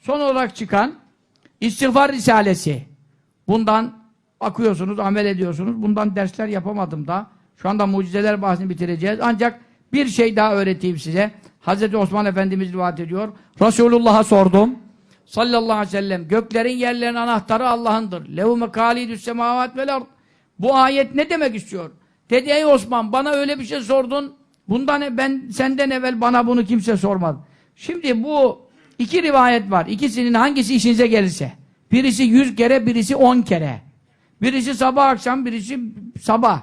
Son olarak çıkan İstiğfar Risalesi. Bundan akıyorsunuz, amel ediyorsunuz. Bundan dersler yapamadım da. Şu anda mucizeler bahsini bitireceğiz. Ancak bir şey daha öğreteyim size. Hazreti Osman Efendimiz rivayet ediyor. Resulullah'a sordum. Sallallahu aleyhi ve sellem. Göklerin yerlerin anahtarı Allah'ındır. Lehu mekalidüs semavat vel ard. Bu ayet ne demek istiyor? Dedi ey Osman bana öyle bir şey sordun. Bundan e- ben senden evvel bana bunu kimse sormadı. Şimdi bu iki rivayet var. İkisinin hangisi işinize gelirse. Birisi yüz kere, birisi on kere. Birisi sabah akşam, birisi sabah.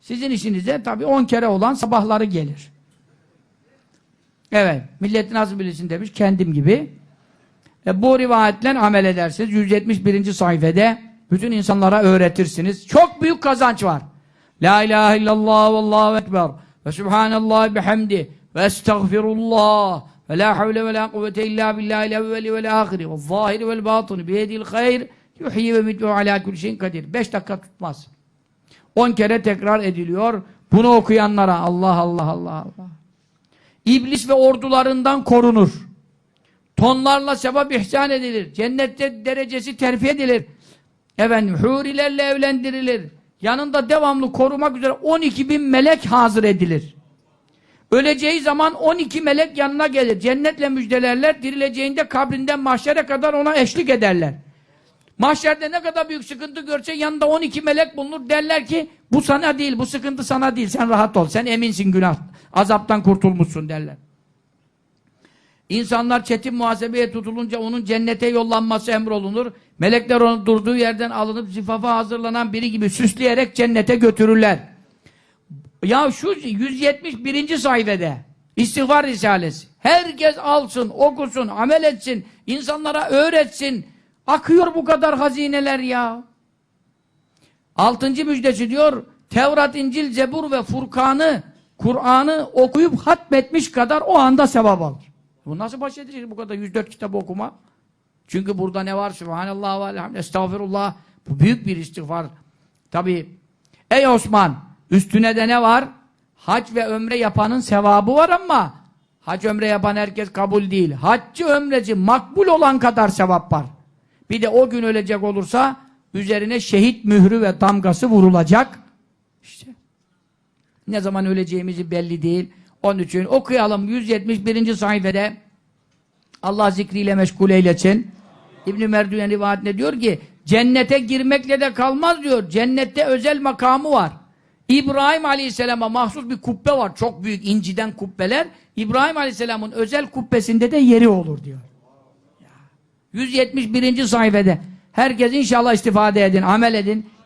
Sizin işinize tabii on kere olan sabahları gelir. Evet. Millet nasıl bilirsin demiş. Kendim gibi. E, bu rivayetle amel edersiniz. 171. sayfede bütün insanlara öğretirsiniz. Çok büyük kazanç var. La ilahe illallah ve allahu ekber ve subhanallah bihamdi ve estağfirullah ve la havle ve la kuvvete illa billahi evveli ve la ahiri ve zahiri ve batını biyedil hayr yuhyi ve mitlu ala şeyin kadir. Beş dakika tutmaz. On kere tekrar ediliyor. Bunu okuyanlara Allah Allah Allah Allah. İblis ve ordularından korunur. Tonlarla sevap ihsan edilir. Cennette derecesi terfi edilir. Efendim hurilerle evlendirilir. Yanında devamlı korumak üzere 12 bin melek hazır edilir. Öleceği zaman 12 melek yanına gelir. Cennetle müjdelerler. Dirileceğinde kabrinden mahşere kadar ona eşlik ederler. Mahşerde ne kadar büyük sıkıntı görse yanında 12 melek bulunur. Derler ki bu sana değil, bu sıkıntı sana değil. Sen rahat ol. Sen eminsin günah. Azaptan kurtulmuşsun derler. İnsanlar çetin muhasebeye tutulunca onun cennete yollanması emrolunur. Melekler onu durduğu yerden alınıp zifafa hazırlanan biri gibi süsleyerek cennete götürürler. Ya şu 171. sayfede İstiğfar Risalesi. Herkes alsın, okusun, amel etsin, insanlara öğretsin. Akıyor bu kadar hazineler ya. Altıncı müjdesi diyor, Tevrat, İncil, Zebur ve Furkan'ı, Kur'an'ı okuyup hatmetmiş kadar o anda sevap alır. Bu nasıl baş edecek bu kadar 104 kitap okuma? Çünkü burada ne var? Subhanallah ve elhamdülillah, estağfirullah. Bu büyük bir istiğfar. Tabi, ey Osman, üstüne de ne var? Hac ve ömre yapanın sevabı var ama hac ömre yapan herkes kabul değil. Haccı ömreci makbul olan kadar sevap var. Bir de o gün ölecek olursa üzerine şehit mührü ve damgası vurulacak. İşte ne zaman öleceğimizi belli değil. Onun için okuyalım 171. sayfada Allah zikriyle meşgul eylesin. İbn-i Merdüyen rivayetinde diyor ki cennete girmekle de kalmaz diyor. Cennette özel makamı var. İbrahim Aleyhisselam'a mahsus bir kubbe var. Çok büyük inciden kubbeler. İbrahim Aleyhisselam'ın özel kubbesinde de yeri olur diyor. 171. sayfede. Herkes inşallah istifade edin, amel edin.